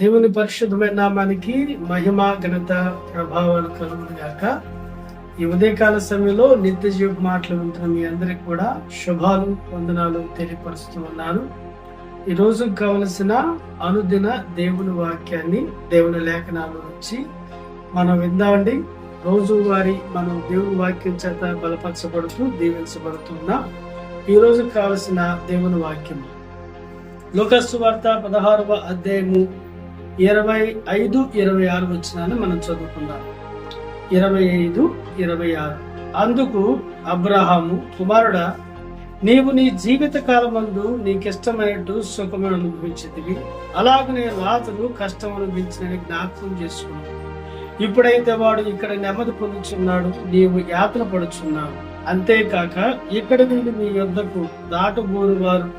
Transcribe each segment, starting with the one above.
దేవుని పరిశుద్ధమైన నామానికి మహిమ ఘనత ప్రభావాలు కలుగుగాక ఈ ఉదయకాల సమయంలో నిత్య జీవ మాటలు వింటున్న మీ అందరికి కూడా శుభాలు వందనాలు తెలియపరుస్తూ ఉన్నాను. ఈ రోజుకు కావలసిన అనుదిన దేవుని వాక్యాన్ని దేవుని లేఖనాలు వచ్చి మనం విందామండి. రోజు వారి మనం దేవుని వాక్యం చేత బలపరచబడుతూ దీవించబడుతున్నాం ఈ రోజు కావలసిన దేవుని వాక్యం లోకస్సు వార్త పదహారవ అధ్యాయము ఇరవై ఐదు ఇరవై ఆరు వచ్చినాన్ని మనం చదువుకుందాం. ఇరవై ఐదు ఇరవై ఆరు. అందుకు అబ్రహాము కుమారుడా నీవు నీ జీవిత కాలమందు నీకిష్టమైనట్టు సుఖమును అనుభవించింది అలాగనే రాత్రులు కష్టం అనుభవించినని జ్ఞాపకం చేసుకున్నాడు ఇప్పుడైతే వాడు ఇక్కడ నెమ్మది పొందుచున్నాడు నీవు యాతన పడుచున్నావు. అంతేకాక ఇక్కడి నుండి మీ యొద్దకు దాటుబోరు వారు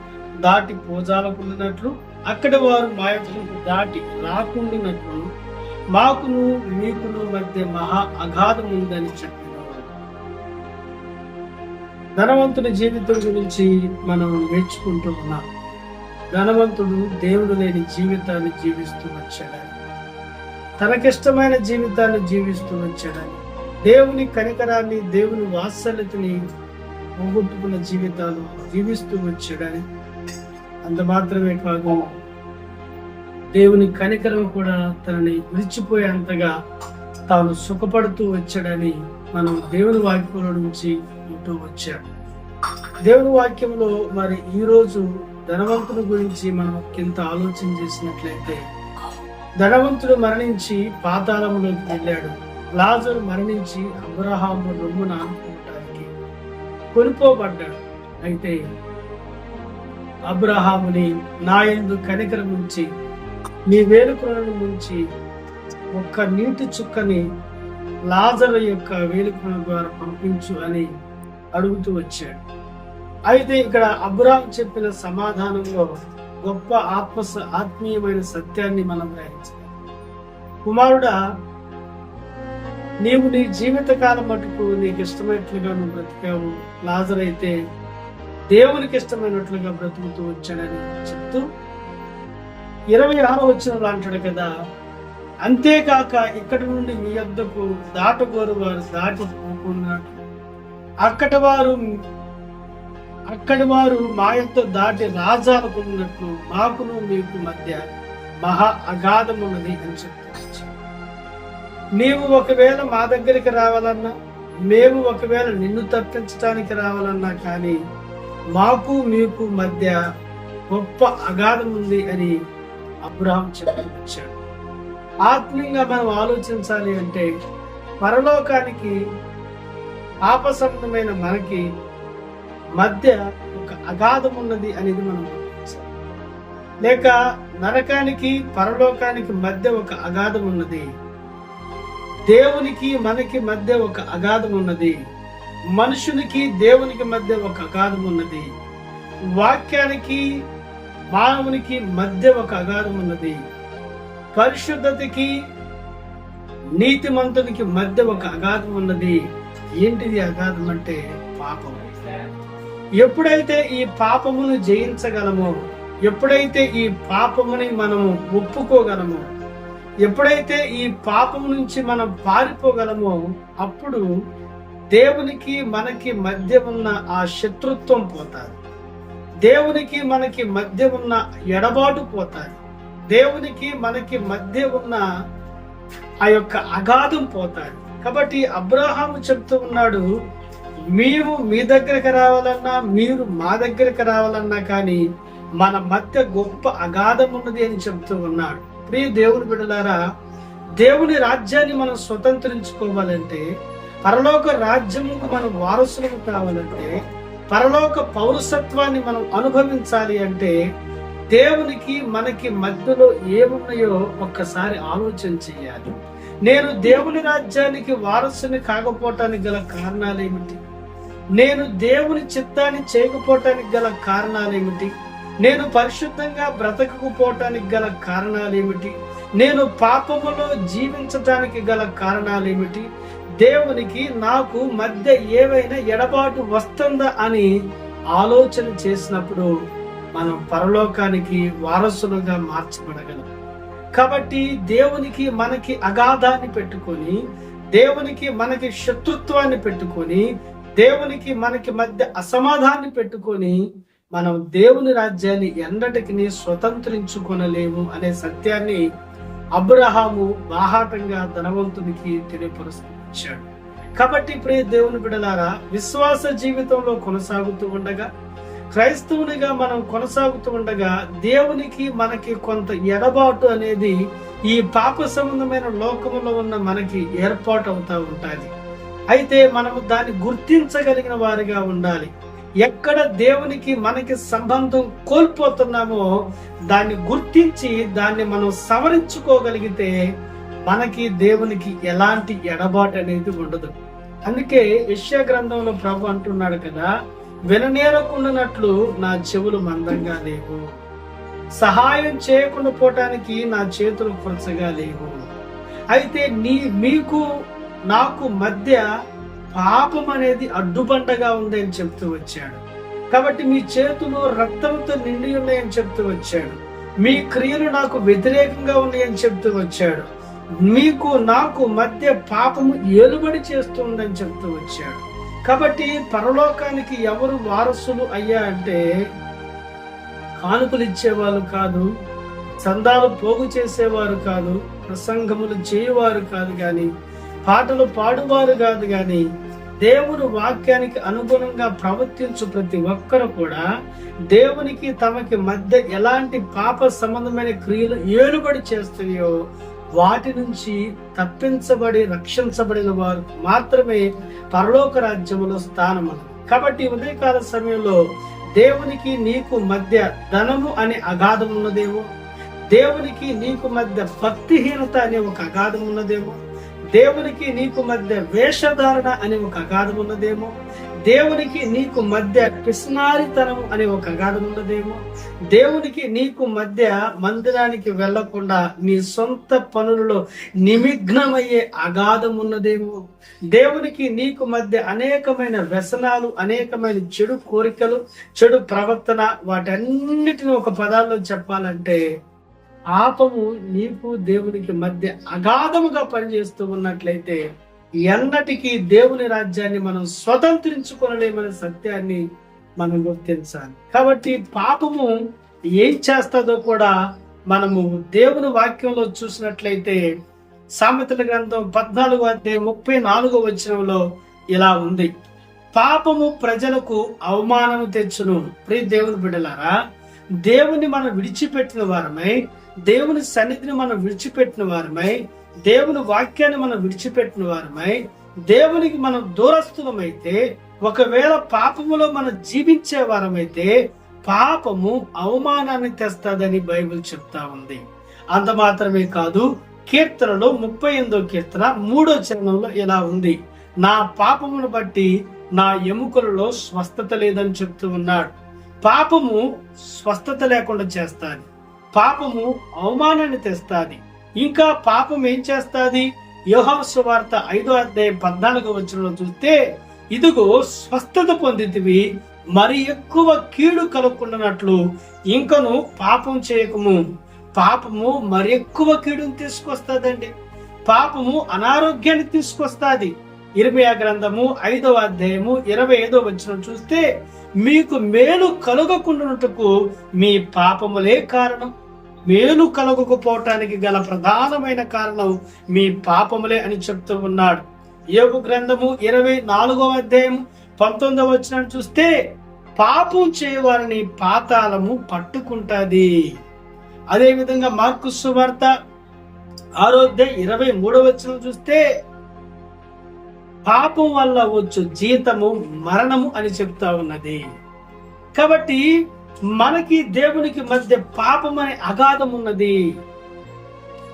దాటి పోజాలకున్నట్లు అక్కడ వారు మా యొక్క దాటి రాకుండినట్లు మాకును మీకును మధ్య మహా అగాధం ఉందని చెప్పినవాడు ధనవంతుడి జీవితం గురించి మనం నేర్చుకుంటూ ఉన్నాం. ధనవంతుడు దేవుడు లేని జీవితాన్ని జీవిస్తూ వచ్చాడని తనకిష్టమైన జీవితాన్ని జీవిస్తూ వచ్చాడని దేవుని కనికరాన్ని దేవుని వాత్సల్యతని పోగొట్టుకున్న జీవితాలు జీవిస్తూ వచ్చాడని అంత మాత్రమే కాదు దేవుని కనికరం కూడా తనని విడిచిపోయేంతగా తాను సుఖపడుతూ వచ్చాడని మనం దేవుని వాక్యంలో నుంచి ఉంటూ వచ్చాం. దేవుని వాక్యంలో మరి ఈ రోజు ధనవంతుని గురించి మనం కింద ఆలోచన చేసినట్లయితే ధనవంతుడు మరణించి పాతాళంలోకి వెళ్ళాడు. లాజరు మరణించి అబ్రహాము రొమ్మున కొనుక్కోబడ్డాడు. అయితే అబ్రహాముని నాయందు కనికరముంచి నీ వేలుకొనను ముంచి ఒక్క నీటి చుక్కని లాజరు యొక్క వేలుకొన ద్వారా పంపించు అని అడుగుతూ వచ్చాడు. అయితే ఇక్కడ అబ్రాహం చెప్పిన సమాధానంలో గొప్ప ఆత్మ ఆత్మీయమైన సత్యాన్ని మనం గ్రహించాలి. కుమారుడా నీవు నీ జీవితకాలం మటుకు నీకు ఇష్టమైనట్లుగా నువ్వు బ్రతికావు. లాజర్ అయితే దేవునికి ఇష్టమైనట్లుగా బ్రతుకుతూ వచ్చాడని చెప్తూ ఇరవై ఆరో వచ్చిన అంటాడు కదా అంతేకాక ఇక్కడి నుండి మీ యొద్దకు దాటగోరు వారు దాటి పోకుండా. అక్కడి వారు అక్కడి వారు మా యొక్క దాటి రాజాలకున్నట్లు మాకును మీకు మధ్య మహా అగాధం ఉన్నది అని చెప్తారు. నీవు ఒకవేళ మా దగ్గరికి రావాలన్నా మేము ఒకవేళ నిన్ను తప్పించడానికి రావాలన్నా కానీ మాకు మీకు మధ్య గొప్ప అగాధం ఉంది అని అబ్రహాం చెప్పాడు ఆత్మీయంగా మనం ఆలోచించాలి అంటే పరలోకానికి ఆపసందమైన మనకి మధ్య ఒక అగాధం ఉన్నది అనేది మనం లేక నరకానికి పరలోకానికి మధ్య ఒక అగాధం ఉన్నది. దేవునికి మనకి మధ్య ఒక అగాధం ఉన్నది. మనుషునికి దేవునికి మధ్య ఒక అగాధం ఉన్నది. వాక్యానికి మానవునికి మధ్య ఒక అగాధం ఉన్నది. పరిశుద్ధతకి నీతిమంతునికి మధ్య ఒక అగాధం ఉన్నది. ఏంటిది అగాధం అంటే? పాపం. ఎప్పుడైతే ఈ పాపమును జయించగలమో ఎప్పుడైతే ఈ పాపముని మనము ఒప్పుకోగలమో ఎప్పుడైతే ఈ పాపం నుంచి మనం పారిపోగలమో అప్పుడు దేవునికి మనకి మధ్య ఉన్న ఆ శత్రుత్వం పోతాది. దేవునికి మనకి మధ్య ఉన్న ఎడబాటు పోతాది. దేవునికి మనకి మధ్య ఉన్న ఆ యొక్క అగాధం పోతాది. కాబట్టి అబ్రహాము చెప్తూ ఉన్నాడు మేము మీ దగ్గరకు రావాలన్నా మీరు మా దగ్గరకు రావాలన్నా కానీ మన మధ్య గొప్ప అగాధం ఉన్నది అని చెప్తూ ఉన్నాడు. ప్రియ దేవుని బిడలారా దేవుని రాజ్యాన్ని మనం స్వతంత్రించుకోవాలంటే పరలోక రాజ్యముకు మనం వారసులకు కావాలంటే పరలోక పౌరసత్వాన్ని మనం అనుభవించాలి అంటే దేవునికి మనకి మధ్యలో ఏమున్నాయో ఒక్కసారి ఆలోచన చేయాలి. నేను దేవుని రాజ్యానికి వారసుని కాకపోవటానికి గల కారణాలు ఏమిటి? నేను దేవుని చిత్తాన్ని చేయకపోవటానికి గల కారణాలు ఏమిటి? నేను పరిశుద్ధంగా బ్రతకకపోవటానికి గల కారణాలు ఏమిటి? నేను పాపములో జీవించటానికి గల కారణాలు ఏమిటి? దేవునికి నాకు మధ్య ఏవైనా ఎడబాటు వస్తుందా అని ఆలోచన చేసినప్పుడు మనం పరలోకానికి వారసులుగా మార్చబడగలం. కాబట్టి దేవునికి మనకి అగాధాన్ని పెట్టుకొని దేవునికి మనకి శత్రుత్వాన్ని పెట్టుకొని దేవునికి మనకి మధ్య అసమాధాన్ని పెట్టుకొని మనం దేవుని రాజ్యాన్ని ఎన్నటికి స్వతంత్రించుకొనలేము అనే సత్యాన్ని అబ్రహాము బాహాటంగా ధనవంతునికి తెలియపరుస్తుంది వచ్చాడు కాబట్టి ప్రియ దేవుని బిడలారా విశ్వాస జీవితంలో కొనసాగుతూ ఉండగా క్రైస్తవునిగా మనం కొనసాగుతూ ఉండగా దేవునికి మనకి కొంత ఎడబాటు అనేది ఈ పాప సంబంధమైన లోకములో ఉన్న మనకి ఏర్పాటు అవుతా ఉంటుంది. అయితే మనము దాన్ని గుర్తించగలిగిన వారిగా ఉండాలి. ఎక్కడ దేవునికి మనకి సంబంధం కోల్పోతున్నామో దాన్ని గుర్తించి దాన్ని మనం సవరించుకోగలిగితే మనకి దేవునికి ఎలాంటి ఎడబాటు అనేది ఉండదు. అందుకే యశ్యా గ్రంథంలో ప్రభు అంటున్నాడు కదా విననేరకుండానట్లు నా చెవులు మందంగా లేవు. సహాయం చేయకుండా పోవటానికి నా చేతులు కొరచగా లేవు. అయితే నీ మీకు నాకు మధ్య పాపం అనేది అడ్డుబండగా ఉంది అని చెప్తూ వచ్చాడు. కాబట్టి మీ చేతులు రక్తంతో నిండి ఉన్నాయని చెప్తూ వచ్చాడు. మీ క్రియలు నాకు వ్యతిరేకంగా ఉన్నాయని చెప్తూ వచ్చాడు. మీకు నాకు మధ్య పాపము ఏలుబడి చేస్తుందని చెప్తూ వచ్చాడు. కాబట్టి పరలోకానికి ఎవరు వారసులు అయ్యా అంటే కానుకలు ఇచ్చేవాళ్ళు కాదు చందాలు పోగు చేసేవారు కాదు ప్రసంగములు చేయవారు కాదు కానీ పాటలు పాడువారు కాదు కానీ దేవుని వాక్యానికి అనుగుణంగా ప్రవర్తించు ప్రతి ఒక్కరు కూడా దేవునికి తమకి మధ్య ఎలాంటి పాప సంబంధమైన క్రియలు ఏలుబడి చేస్తాయో వాటి నుంచి తప్పించబడి రక్షించబడిన వారు మాత్రమే పరలోక రాజ్యములో స్థానము కాబట్టి ఉదయకాల సమయంలో దేవునికి నీకు మధ్య ధనము అనే అగాధం ఉన్నదేమో? దేవునికి నీకు మధ్య భక్తిహీనత అనే ఒక అగాధం ఉన్నదేమో? దేవునికి నీకు మధ్య వేషధారణ అనే ఒక అగాధం ఉన్నదేమో. దేవునికి నీకు మధ్య పిస్నారితనం అనే ఒక అగాధం ఉన్నదేమో. దేవునికి నీకు మధ్య మందిరానికి వెళ్ళకుండా నీ సొంత పనులలో నిమిగ్నమయ్యే అగాధం ఉన్నదేమో. దేవునికి నీకు మధ్య అనేకమైన వ్యసనాలు అనేకమైన చెడు కోరికలు చెడు ప్రవర్తన వాటన్నిటిని ఒక పదాల్లో చెప్పాలంటే పాపము నీకు దేవునికి మధ్య అగాధముగా పనిచేస్తూ ఉన్నట్లయితే ఎన్నటికీ దేవుని రాజ్యాన్ని మనం స్వతంత్రించుకోలేమనే సత్యాన్ని మనం గుర్తించాలి. కాబట్టి పాపము ఏం చేస్తుందో కూడా మనము దేవుని వాక్యంలో చూసినట్లయితే సామెతల గ్రంథం పద్నాలుగు అధ్యాయం ముప్పై నాలుగో వచనంలో ఇలా ఉంది. పాపము ప్రజలకు అవమానం తెచ్చును. ప్రియ దేవుని బిడ్డలారా దేవుని మనం విడిచిపెట్టిన వారమై దేవుని సన్నిధిని మనం విడిచిపెట్టిన వారమై దేవుని వాక్యాన్ని మనం విడిచిపెట్టిన వారమై దేవునికి మనం దూరస్తులమైతే ఒకవేళ పాపములో మనం జీవించే వారమైతే పాపము అవమానాన్ని తెస్తాదని బైబిల్ చెప్తా ఉంది. అంత మాత్రమే కాదు కీర్తనలో ముప్పై ఎనిమిదో కీర్తన మూడో చరణంలో ఇలా ఉంది. నా పాపమును బట్టి నా ఎముకలలో స్వస్థత లేదని చెప్తూ ఉన్నాడు. పాపము స్వస్థత లేకుండా చేస్తాది. పాపము అవమానాన్ని తెస్తాది. ఇంకా పాపం ఏం చేస్తాది? యోహం సువార్త ఐదో అధ్యాయం పద్నాలుగు వచ్చిన చూస్తే ఇదిగో స్వస్థత పొందితివి మరి ఎక్కువ కీడు కలుక్కున్నట్లు ఇంకను పాపం చేయకము. పాపము మరి ఎక్కువ కీడుని తీసుకొస్తాదండి. పాపము అనారోగ్యాన్ని తీసుకొస్తాది. ఇరవై గ్రంథము ఐదవ అధ్యాయము ఇరవై ఐదో వచ్చిన చూస్తే మీకు మేలు కలగకుండాటకు మీ పాపములే కారణం. మేలు కలగకపోవటానికి గల ప్రధానమైన కారణం మీ పాపములే అని చెప్తూ ఉన్నాడు. యోగు గ్రంథము ఇరవై నాలుగవ అధ్యాయం పంతొమ్మిదవ వచ్చిన చూస్తే పాపం చేయవారిని పాతాళము పట్టుకుంటుంది. అదేవిధంగా మార్కు సువార్త ఆరోగ్య ఇరవై మూడవ వచ్చిన చూస్తే పాపం వల్ల వచ్చు జీతము మరణము అని చెప్తా ఉన్నది. కాబట్టి మనకి దేవునికి మధ్య పాపం అనే అగాధం ఉన్నది.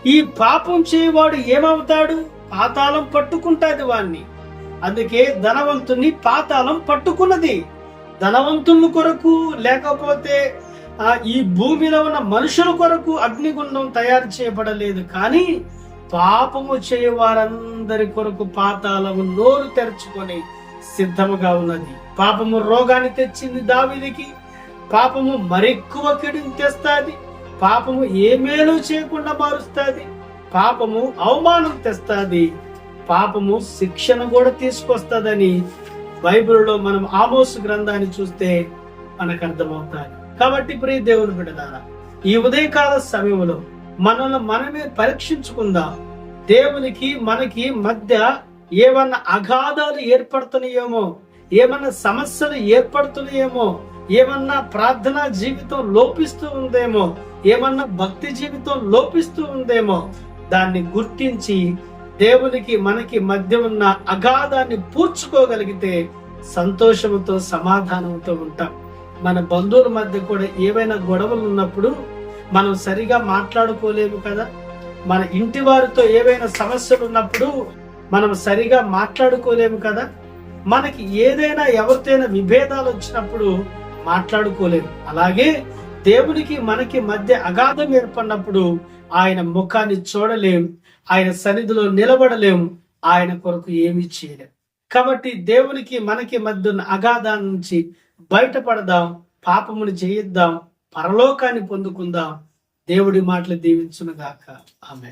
ఈ పాపం చేయవాడు ఏమవుతాడు? పాతాళం పట్టుకుంటాది వాణ్ణి. అందుకే ధనవంతుని పాతాళం పట్టుకున్నది. ధనవంతుల కొరకు లేకపోతే ఈ భూమిలో ఉన్న మనుషుల కొరకు అగ్నిగుండం తయారు చేయబడలేదు. కానీ పాపము చేయవారందరి కొరకు పాతాలము నోరు తెరుచుకొని సిద్ధముగా ఉన్నది. పాపము రోగాన్ని తెచ్చింది దావిదికి. పాపము మరెక్కువ కిడిని తెస్తాది. పాపము ఏ మేలు చేయకుండా మారుస్తుంది. పాపము అవమానం తెస్తుంది. పాపము శిక్షను కూడా తీసుకొస్తుందని బైబిల్లో మనం ఆమోసు గ్రంథాన్ని చూస్తే మనకు అర్థమవుతాయి కాబట్టి ప్రియ దేవుని బిడ్డదారా ఈ ఉదయకాల సమయంలో మనల్ని మనమే పరీక్షించుకుందాం. దేవునికి మనకి మధ్య ఏమన్నా అగాధాలు ఏర్పడుతున్నాయేమో ఏమన్నా సమస్యలు ఏర్పడుతున్నాయేమో ఏమన్నా ప్రార్థనా జీవితం లోపిస్తూ ఉందేమో ఏమన్నా భక్తి జీవితం లోపిస్తూ ఉందేమో దాన్ని గుర్తించి దేవునికి మనకి మధ్య ఉన్న అగాధాన్ని పూడ్చుకోగలిగితే సంతోషంతో సమాధానంతో ఉంటాం. మన బంధువుల మధ్య కూడా ఏవైనా గొడవలు ఉన్నప్పుడు మనం సరిగా మాట్లాడుకోలేము కదా? మన ఇంటి వారితో ఏవైనా సమస్యలు ఉన్నప్పుడు మనం సరిగా మాట్లాడుకోలేము కదా? మనకి ఏదైనా ఎవరితోనైనా విభేదాలు వచ్చినప్పుడు మాట్లాడుకోలేము. అలాగే దేవునికి మనకి మధ్య అగాధం ఏర్పడినప్పుడు ఆయన ముఖాన్ని చూడలేం ఆయన సన్నిధిలో నిలబడలేం ఆయన కొరకు ఏమీ చేయలేం. కాబట్టి దేవునికి మనకి మధ్య ఉన్న అగాధాన్ని నుంచి బయటపడదాం పాపమును చేయిద్దాం పరలోకాన్ని పొందుకుందాం. దేవుడి మాటలు దీవించునుగాక. ఆమె